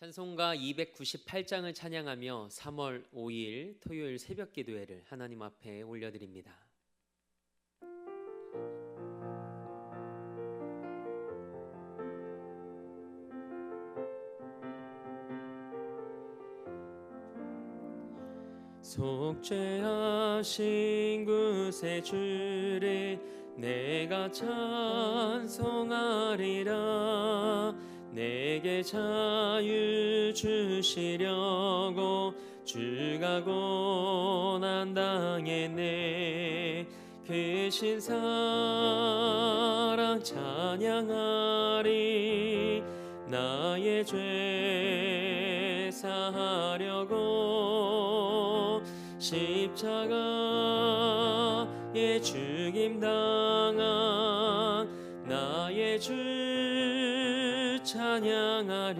찬송가 298장을 찬양하며 3월 5일 토요일 새벽 기도회를 하나님 앞에 올려드립니다. 속죄하신 구세주를 내가 찬송하리라 내게 자유 주시려고 주가 고난 당했네 크신 사랑 찬양하리. 나의 죄 사하려고 십자가에 죽임 당한 나의 주 찬양하리.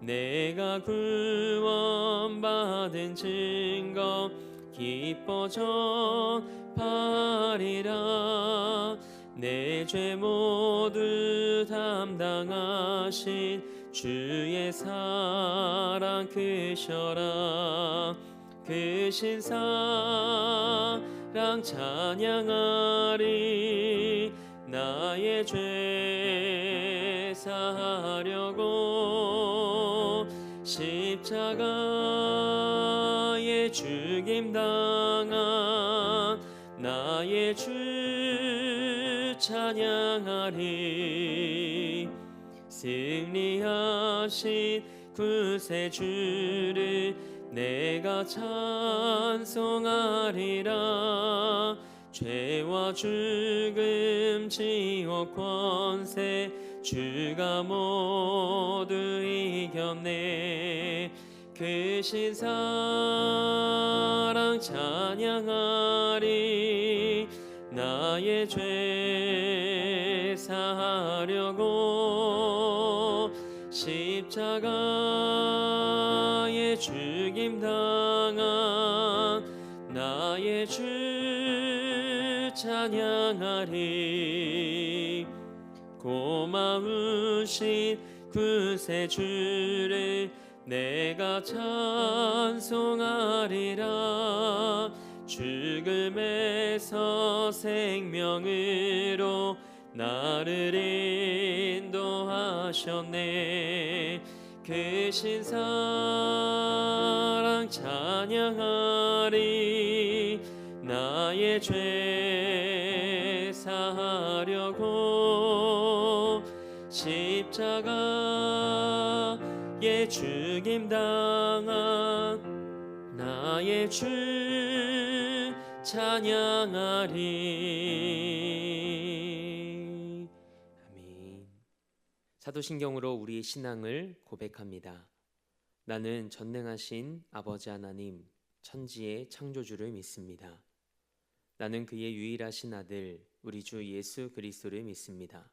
내가 구원받은 증거 기뻐 전파리라. 내 죄 모두 담당하신 주의 사랑 크셔라. 크신 사랑 찬양하리. 나의 죄 사하려고 십자가에 죽임 당한 나의 주 찬양하리. 승리하신 구세주를 내가 찬송하리라. 죄와 죽음 지옥 권세 주가 모두 이겼네. 크신 사랑 찬양하리. 나의 죄 사하려고 십자가에 죽임 당한 나의 주 찬양하리 고마우신 구세주를 내가 찬송하리라. 죽음에서 생명으로 나를 인도하셨네. 크신 사랑 찬양하리. 나의 죄 사하려고 십자가에 죽임 당한 나의 주 찬양하리. 아멘. 사도신경으로 우리의 신앙을 고백합니다. 나는 전능하신 아버지 하나님 천지의 창조주를 믿습니다. 나는 그의 유일하신 아들 우리 주 예수 그리스도를 믿습니다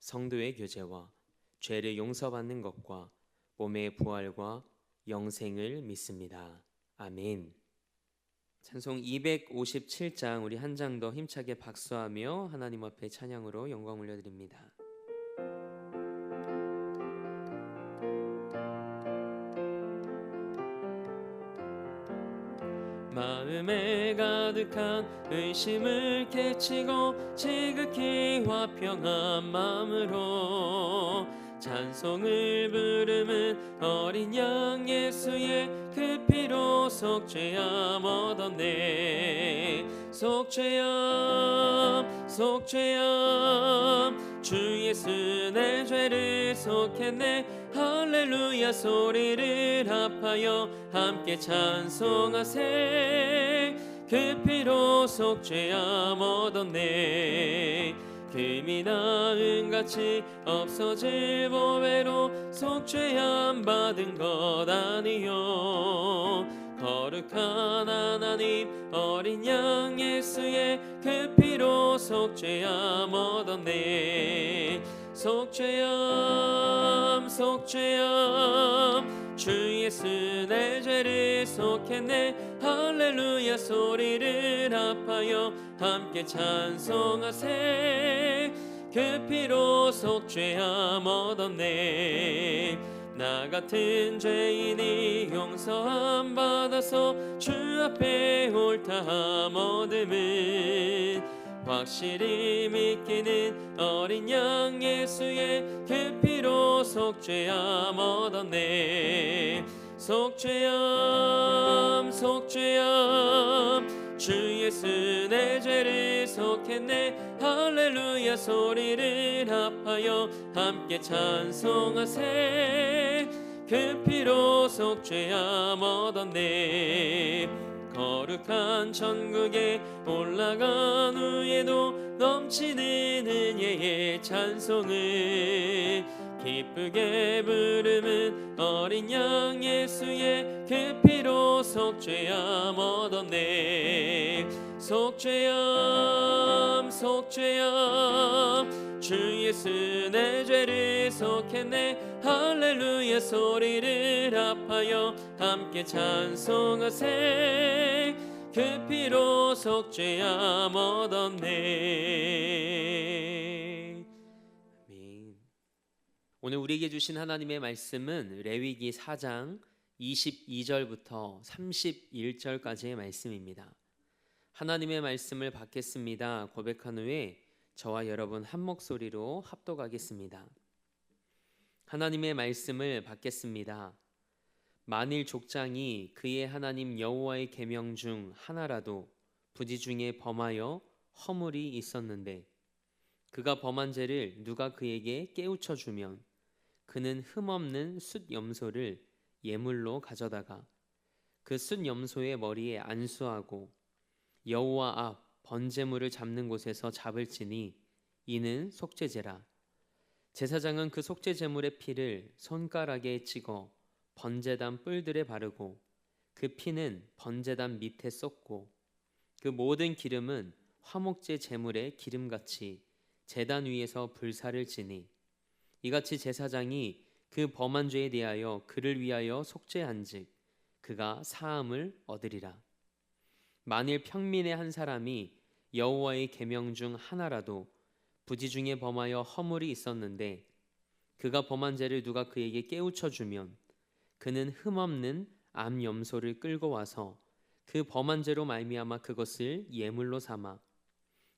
성도의 교제와 죄를 용서받는 것과 몸의 부활과 영생을 믿습니다. 아멘. 찬송 257장 우리 한 장 더 힘차게 박수하며 하나님 앞에 찬양으로 영광 올려드립니다. 마음에 가득한 의심을 깨치고 지극히 화평한 마음으로 찬송을 부르는 어린 양 예수의 그 피로 속죄함 얻었네. 속죄함 속죄함. 주 예수 내 죄를 속했네 할렐루야 소리를 합하여 함께 찬송하세. 그 피로 속죄함 얻었네. 금이 나 은같이 없어질 보배로 속죄함 받은 것 아니요. 거룩한 하나님 어린 양 예수의 그 피로 속죄함 얻었네 속죄함 속죄함. 주 예수 내 죄를 속했네. 할렐루야 소리를 합하여 함께 찬송하세. 그 피로 속죄함 얻었네. 나 같은 죄인이 용서함 받아서 주 앞에 옳다함 얻음은 확실히 믿기는 어린 양 예수의 그 피로 속죄함 얻었네. 속죄함 속죄함. 주 예수 내 죄를 속했네. 할렐루야 소리를 합하여 함께 찬송하세. 그 피로 속죄함 얻었네 거룩한 천국에 올라간 후에도 넘치는 은혜의 찬송을 기쁘게 부르는 어린 양 예수의 그 피로 속죄함 얻었네. 속죄함 속죄함. 주 예수 내 죄를 속했네 할렐루야 소리를 합하여 함께 찬송하세 그 피로 속죄함 얻었네. 오늘 우리에게 주신 하나님의 말씀은 레위기 4장 22절부터 31절까지의 말씀입니다. 하나님의 말씀을 받겠습니다. 고백한 후에 저와 여러분 한 목소리로 합독하겠습니다. 하나님의 말씀을 받겠습니다. 만일 족장이 그의 하나님 여호와의 계명 중 하나라도 부지 중에 범하여 허물이 있었는데 그가 범한 죄를 누가 그에게 깨우쳐 주면 그는 흠없는 숫 염소를 예물로 가져다가 그숫 염소의 머리에 안수하고 여호와 앞 번제물을 잡는 곳에서 잡을지니 이는 속죄제라 제사장은 그 속죄 제물의 피를 손가락에 찍어 번제단 뿔들에 바르고 그 피는 번제단 밑에 쏟고 그 모든 기름은 화목제 제물의 기름같이 제단 위에서 불사를 지니 이같이 제사장이 그 범한 죄에 대하여 그를 위하여 속죄한즉 그가 사함을 얻으리라. 만일 평민의 한 사람이 여호와의 계명 중 하나라도 부지 중에 범하여 허물이 있었는데 그가 범한 죄를 누가 그에게 깨우쳐 주면 그는 흠없는 암 염소를 끌고 와서 그 범한 죄로 말미암아 그것을 예물로 삼아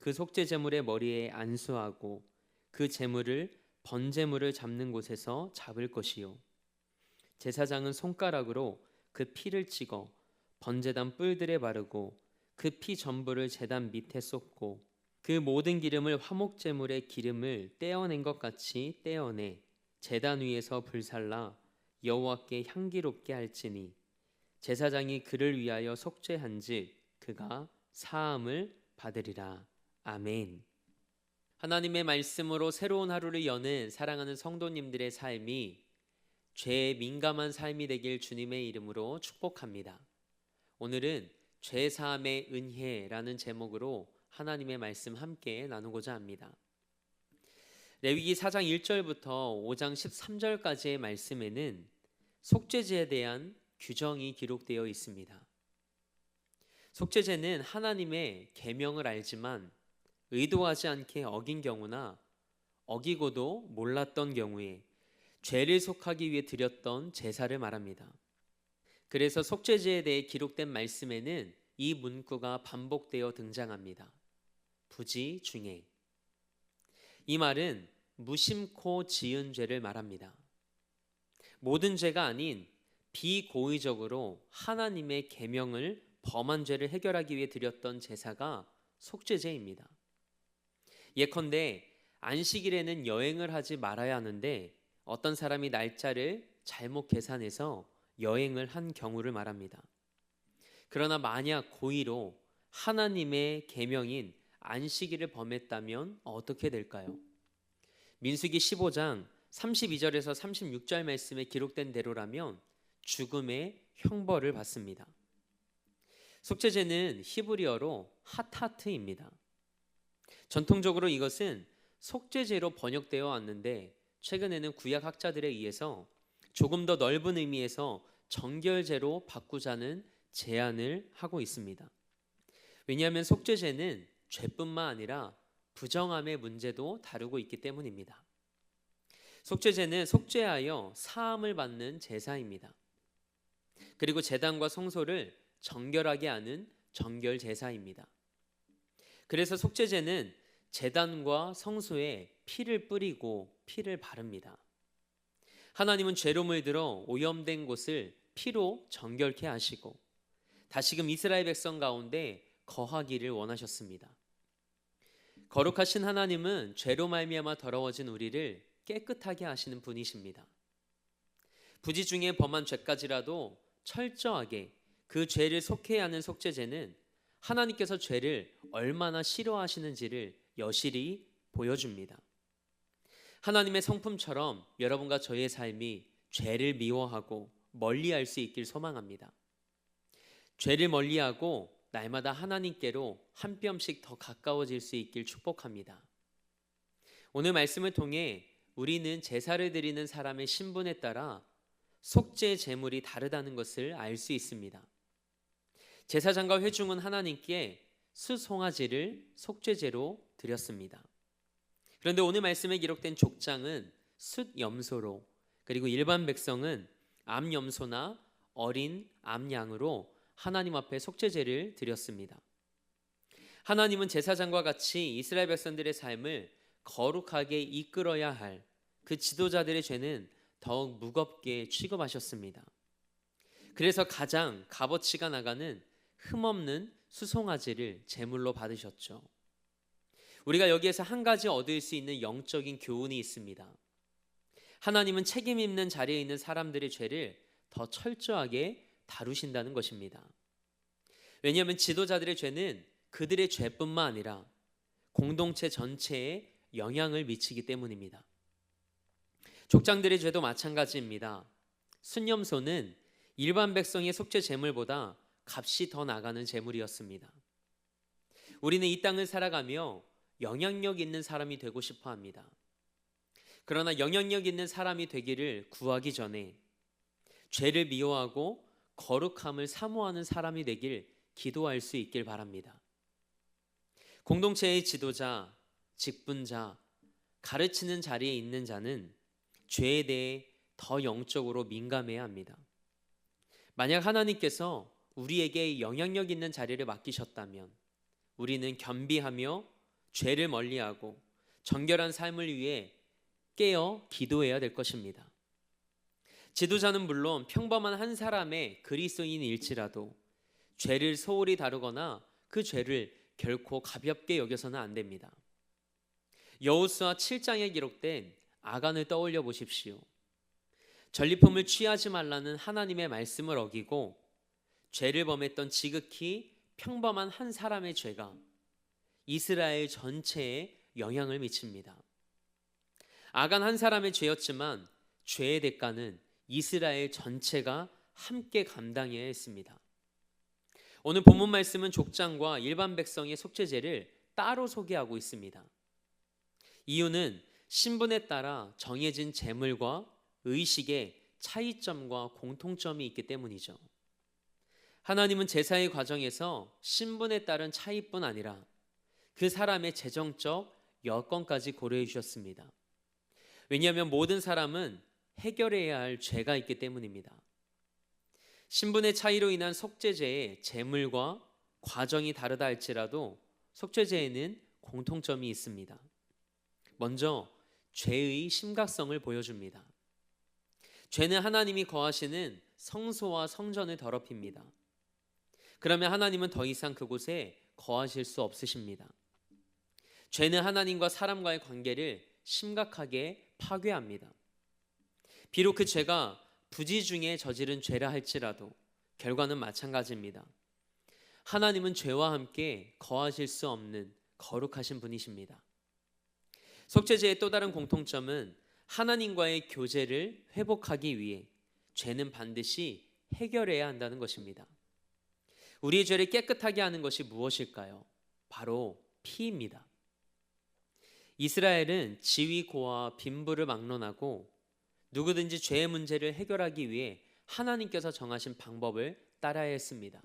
그 속죄 제물의 머리에 안수하고 그 제물을 번제물을 잡는 곳에서 잡을 것이요. 제사장은 손가락으로 그 피를 찍어 번제단 뿔들에 바르고 그 피 전부를 제단 밑에 쏟고 그 모든 기름을 화목 제물의 기름을 떼어낸 것 같이 떼어내 제단 위에서 불살라 여호와께 향기롭게 할지니 제사장이 그를 위하여 속죄한즉 그가 사함을 받으리라 아멘. 하나님의 말씀으로 새로운 하루를 여는 사랑하는 성도님들의 삶이 죄에 민감한 삶이 되길 주님의 이름으로 축복합니다. 오늘은 죄 사함의 은혜라는 제목으로 하나님의 말씀 함께 나누고자 합니다. 레위기 4장 1절부터 5장 13절까지의 말씀에는 속죄제에 대한 규정이 기록되어 있습니다. 속죄제는 하나님의 계명을 알지만 의도하지 않게 어긴 경우나 어기고도 몰랐던 경우에 죄를 속하기 위해 드렸던 제사를 말합니다. 그래서 속죄제에 대해 기록된 말씀에는 이 문구가 반복되어 등장합니다. 부지 중에 이 말은 무심코 지은 죄를 말합니다. 모든 죄가 아닌 비고의적으로 하나님의 계명을 범한 죄를 해결하기 위해 드렸던 제사가 속죄제입니다. 예컨대 안식일에는 여행을 하지 말아야 하는데 어떤 사람이 날짜를 잘못 계산해서 여행을 한 경우를 말합니다. 그러나 만약 고의로 하나님의 계명인 안식일을 범했다면 어떻게 될까요? 민수기 15장 32절에서 36절 말씀에 기록된 대로라면 죽음의 형벌을 받습니다. 속죄제는 히브리어로 하타트입니다. 전통적으로 이것은 속죄제로 번역되어 왔는데 최근에는 구약 학자들에 의해서 조금 더 넓은 의미에서 정결제로 바꾸자는 제안을 하고 있습니다. 왜냐하면 속죄제는 죄뿐만 아니라 부정함의 문제도 다루고 있기 때문입니다. 속죄제는 속죄하여 사함을 받는 제사입니다. 그리고 제단과 성소를 정결하게 하는 정결 제사입니다. 그래서 속죄제는 제단과 성소에 피를 뿌리고 피를 바릅니다. 하나님은 죄로 물 들어 오염된 곳을 피로 정결케 하시고 다시금 이스라엘 백성 가운데 거하기를 원하셨습니다. 거룩하신 하나님은 죄로 말미암아 더러워진 우리를 깨끗하게 하시는 분이십니다. 부지 중에 범한 죄까지라도 철저하게 그 죄를 속해야 하는 속죄제는 하나님께서 죄를 얼마나 싫어하시는지를 여실히 보여줍니다. 하나님의 성품처럼 여러분과 저의 삶이 죄를 미워하고 멀리할 수 있길 소망합니다. 죄를 멀리하고 날마다 하나님께로 한 뼘씩 더 가까워질 수 있길 축복합니다. 오늘 말씀을 통해 우리는 제사를 드리는 사람의 신분에 따라 속죄 제물이 다르다는 것을 알 수 있습니다. 제사장과 회중은 하나님께 수송아지를 속죄제로 드렸습니다. 그런데 오늘 말씀에 기록된 족장은 숫염소로 그리고 일반 백성은 암염소나 어린 암양으로 하나님 앞에 속죄제를 드렸습니다. 하나님은 제사장과 같이 이스라엘 백성들의 삶을 거룩하게 이끌어야 할 그 지도자들의 죄는 더욱 무겁게 취급하셨습니다. 그래서 가장 값어치가 나가는 흠없는 수송아지를 제물로 받으셨죠. 우리가 여기에서 한 가지 얻을 수 있는 영적인 교훈이 있습니다. 하나님은 책임 있는 자리에 있는 사람들의 죄를 더 철저하게 다루신다는 것입니다. 왜냐하면 지도자들의 죄는 그들의 죄뿐만 아니라 공동체 전체에 영향을 미치기 때문입니다. 족장들의 죄도 마찬가지입니다. 순념소는 일반 백성의 속죄 제물보다 값이 더 나가는 제물이었습니다. 우리는 이 땅을 살아가며 영향력 있는 사람이 되고 싶어 합니다. 그러나 영향력 있는 사람이 되기를 구하기 전에 죄를 미워하고 거룩함을 사모하는 사람이 되길 기도할 수 있길 바랍니다. 공동체의 지도자, 직분자, 가르치는 자리에 있는 자는 죄에 대해 더 영적으로 민감해야 합니다. 만약 하나님께서 우리에게 영향력 있는 자리를 맡기셨다면 우리는 겸비하며 죄를 멀리하고 정결한 삶을 위해 깨어 기도해야 될 것입니다. 지도자는 물론 평범한 한 사람의 그리스도인일지라도 죄를 소홀히 다루거나 그 죄를 결코 가볍게 여겨서는 안 됩니다. 여호수아 7장에 기록된 아간을 떠올려 보십시오. 전리품을 취하지 말라는 하나님의 말씀을 어기고 죄를 범했던 지극히 평범한 한 사람의 죄가 이스라엘 전체에 영향을 미칩니다. 아간 한 사람의 죄였지만 죄의 대가는 이스라엘 전체가 함께 감당해야 했습니다. 오늘 본문 말씀은 족장과 일반 백성의 속죄제를 따로 소개하고 있습니다. 이유는 신분에 따라 정해진 재물과 의식의 차이점과 공통점이 있기 때문이죠. 하나님은 제사의 과정에서 신분에 따른 차이뿐 아니라 그 사람의 재정적 여건까지 고려해 주셨습니다. 왜냐하면 모든 사람은 해결해야 할 죄가 있기 때문입니다. 신분의 차이로 인한 속죄제의 재물과 과정이 다르다 할지라도 속죄제에는 공통점이 있습니다. 먼저 죄의 심각성을 보여줍니다. 죄는 하나님이 거하시는 성소와 성전을 더럽힙니다. 그러면 하나님은 더 이상 그곳에 거하실 수 없으십니다. 죄는 하나님과 사람과의 관계를 심각하게 파괴합니다. 비록 그 죄가 부지 중에 저지른 죄라 할지라도 결과는 마찬가지입니다. 하나님은 죄와 함께 거하실 수 없는 거룩하신 분이십니다. 속죄제의 또 다른 공통점은 하나님과의 교제를 회복하기 위해 죄는 반드시 해결해야 한다는 것입니다. 우리의 죄를 깨끗하게 하는 것이 무엇일까요? 바로 피입니다. 이스라엘은 지위고와 빈부를 막론하고 누구든지 죄의 문제를 해결하기 위해 하나님께서 정하신 방법을 따라야 했습니다.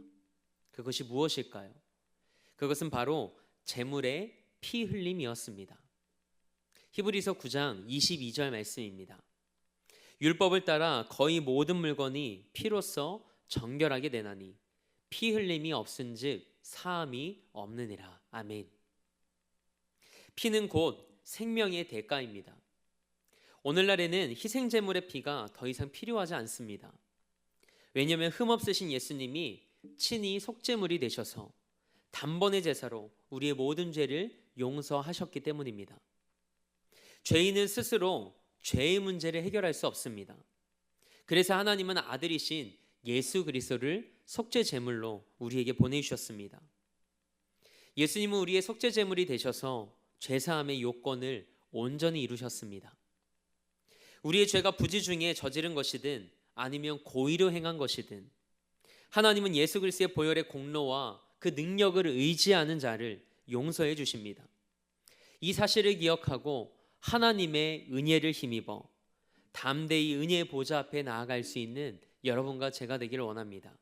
그것이 무엇일까요? 그것은 바로 제물의 피 흘림이었습니다. 히브리서 9장 22절 말씀입니다. 율법을 따라 거의 모든 물건이 피로써 정결하게 되나니 피 흘림이 없은즉 사함이 없느니라. 아멘. 피는 곧 생명의 대가입니다. 오늘날에는 희생 제물의 피가 더 이상 필요하지 않습니다. 왜냐하면 흠없으신 예수님이 친히 속죄물이 되셔서 단번의 제사로 우리의 모든 죄를 용서하셨기 때문입니다. 죄인은 스스로 죄의 문제를 해결할 수 없습니다. 그래서 하나님은 아들이신 예수 그리스도를 속죄 제물로 우리에게 보내 주셨습니다. 예수님은 우리의 속죄 제물이 되셔서 죄 사함의 요건을 온전히 이루셨습니다. 우리의 죄가 부지 중에 저지른 것이든 아니면 고의로 행한 것이든 하나님은 예수 그리스도의 보혈의 공로와 그 능력을 의지하는 자를 용서해 주십니다. 이 사실을 기억하고 하나님의 은혜를 힘입어 담대히 은혜의 보좌 앞에 나아갈 수 있는 여러분과 제가 되기를 원합니다.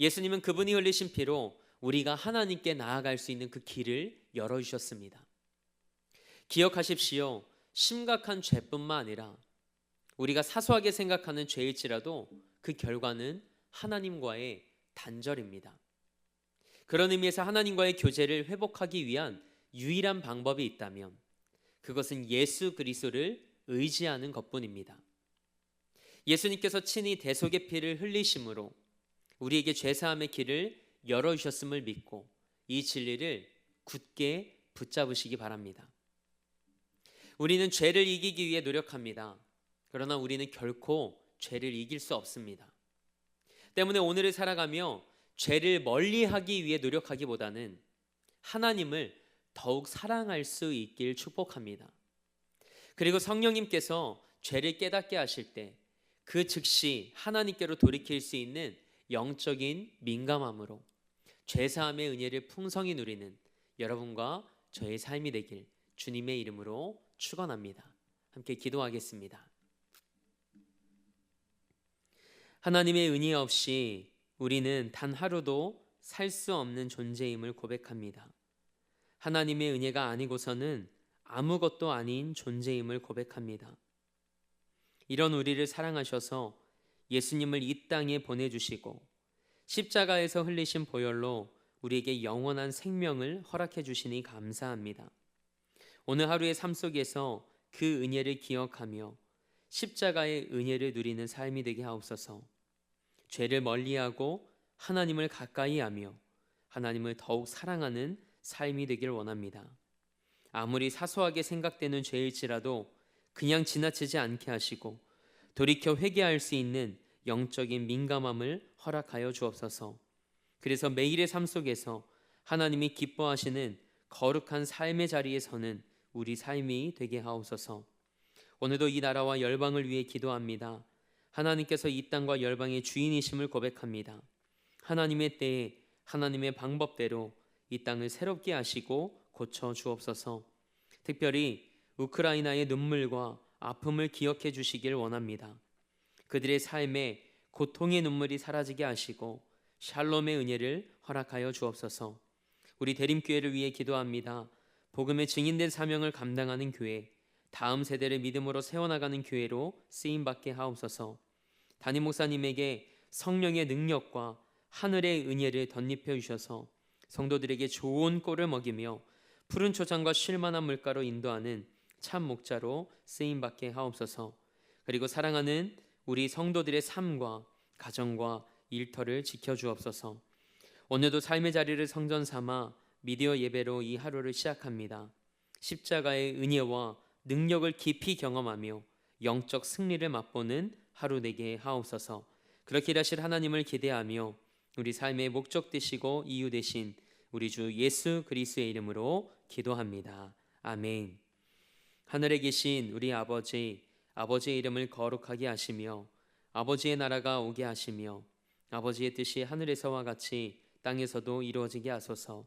예수님은 그분이 흘리신 피로 우리가 하나님께 나아갈 수 있는 그 길을 열어 주셨습니다. 기억하십시오. 심각한 죄뿐만 아니라 우리가 사소하게 생각하는 죄일지라도 그 결과는 하나님과의 단절입니다. 그런 의미에서 하나님과의 교제를 회복하기 위한 유일한 방법이 있다면 그것은 예수 그리스도를 의지하는 것뿐입니다. 예수님께서 친히 대속의 피를 흘리심으로 우리에게 죄 사함의 길을 열어 주셨음을 믿고 이 진리를 굳게 붙잡으시기 바랍니다. 우리는 죄를 이기기 위해 노력합니다. 그러나 우리는 결코 죄를 이길 수 없습니다. 때문에 오늘을 살아가며 죄를 멀리하기 위해 노력하기보다는 하나님을 더욱 사랑할 수 있길 축복합니다. 그리고 성령님께서 죄를 깨닫게 하실 때 그 즉시 하나님께로 돌이킬 수 있는 영적인 민감함으로 죄사함의 은혜를 풍성히 누리는 여러분과 저의 삶이 되길 주님의 이름으로 축원합니다. 함께 기도하겠습니다. 하나님의 은혜 없이 우리는 단 하루도 살 수 없는 존재임을 고백합니다. 하나님의 은혜가 아니고서는 아무것도 아닌 존재임을 고백합니다. 이런 우리를 사랑하셔서 예수님을 이 땅에 보내주시고 십자가에서 흘리신 보혈로 우리에게 영원한 생명을 허락해 주시니 감사합니다. 오늘 하루의 삶 속에서 그 은혜를 기억하며 십자가의 은혜를 누리는 삶이 되게 하옵소서. 죄를 멀리하고 하나님을 가까이 하며 하나님을 더욱 사랑하는 삶이 되길 원합니다. 아무리 사소하게 생각되는 죄일지라도 그냥 지나치지 않게 하시고 돌이켜 회개할 수 있는 영적인 민감함을 허락하여 주옵소서. 그래서 매일의 삶 속에서 하나님이 기뻐하시는 거룩한 삶의 자리에 서는 우리 삶이 되게 하옵소서. 오늘도 이 나라와 열방을 위해 기도합니다. 하나님께서 이 땅과 열방의 주인이심을 고백합니다. 하나님의 때에 하나님의 방법대로 이 땅을 새롭게 하시고 고쳐 주옵소서. 특별히 우크라이나의 눈물과 아픔을 기억해 주시길 원합니다. 그들의 삶에 고통의 눈물이 사라지게 하시고 샬롬의 은혜를 허락하여 주옵소서. 우리 대림교회를 위해 기도합니다. 복음의 증인된 사명을 감당하는 교회, 다음 세대를 믿음으로 세워나가는 교회로 쓰임 받게 하옵소서. 담임 목사님에게 성령의 능력과 하늘의 은혜를 덧입혀 주셔서 성도들에게 좋은 꼴을 먹이며 푸른 초장과 쉴만한 물가로 인도하는 참 목자로 쓰임 받게 하옵소서. 그리고 사랑하는 우리 성도들의 삶과 가정과 일터를 지켜 주옵소서. 오늘도 삶의 자리를 성전 삼아 미디어 예배로 이 하루를 시작합니다. 십자가의 은혜와 능력을 깊이 경험하며 영적 승리를 맛보는 하루 되게 하옵소서. 그렇게 일하실 하나님을 기대하며 우리 삶의 목적 되시고 이유 되신 우리 주 예수 그리스도의 이름으로 기도합니다. 아멘. 하늘에 계신 우리 아버지, 아버지의 이름을 거룩하게 하시며 아버지의 나라가 오게 하시며 아버지의 뜻이 하늘에서와 같이 땅에서도 이루어지게 하소서.